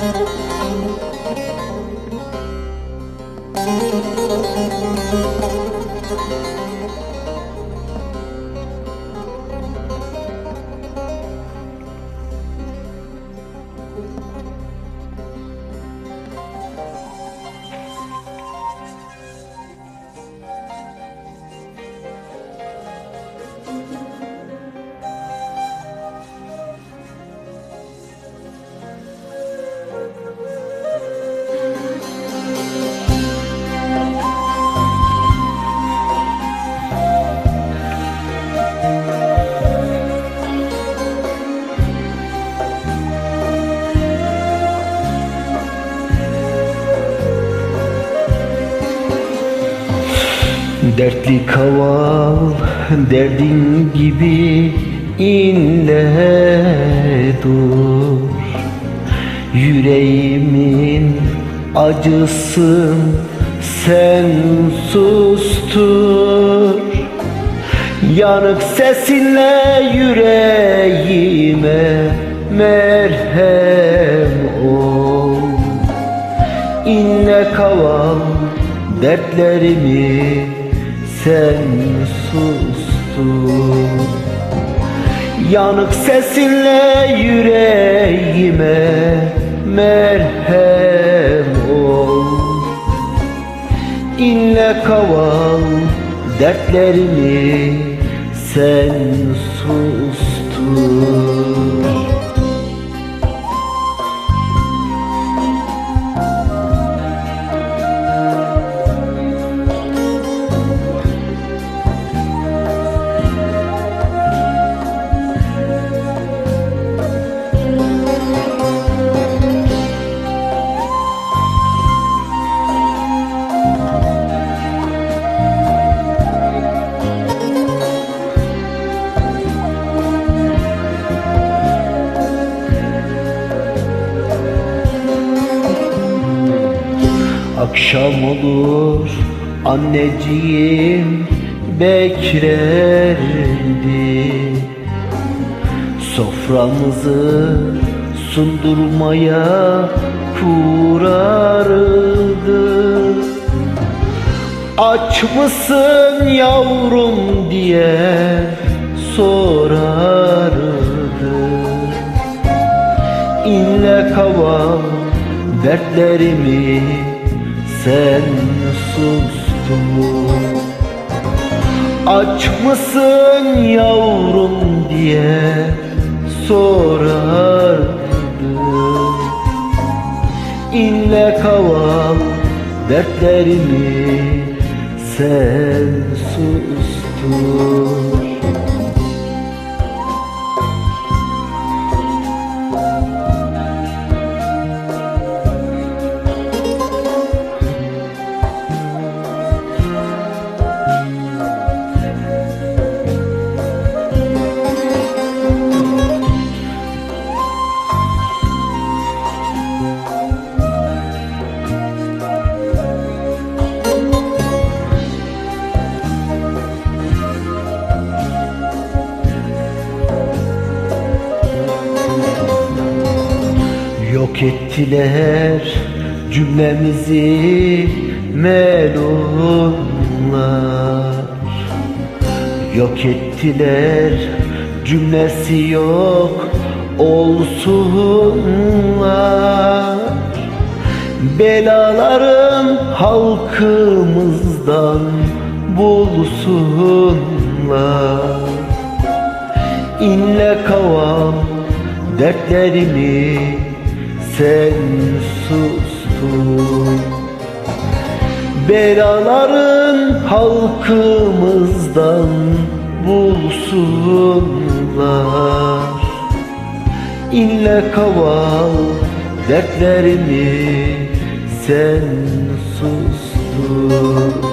Müzik Dertli kaval derdin gibi inle dur. Yüreğimin acısın sen sustur Yanık sesinle yüreğime merhem ol. İnle kaval dertlerimi sen sustur Yanık sesinle yüreğime merhem ol. İnle kaval dertlerimi sen sustur Akşam olur anneciğim beklerdi. Soframızı sundurmaya kurardı. Aç mısın yavrum diye sorardı. İnle kaval dertlerimi sen sustun Aç mısın yavrum diye sorardı İnle kaval dertlerimi sen sustur Yok ettiler cümlemizi melunlar. Yok ettiler cümlesi yok olsunlar. Belaların halkımızdan bulsunlar. İnle kavam dertlerimi sen sustun. Belaların halkımızdan bulsunlar. İnle kaval dertlerimi sen sustur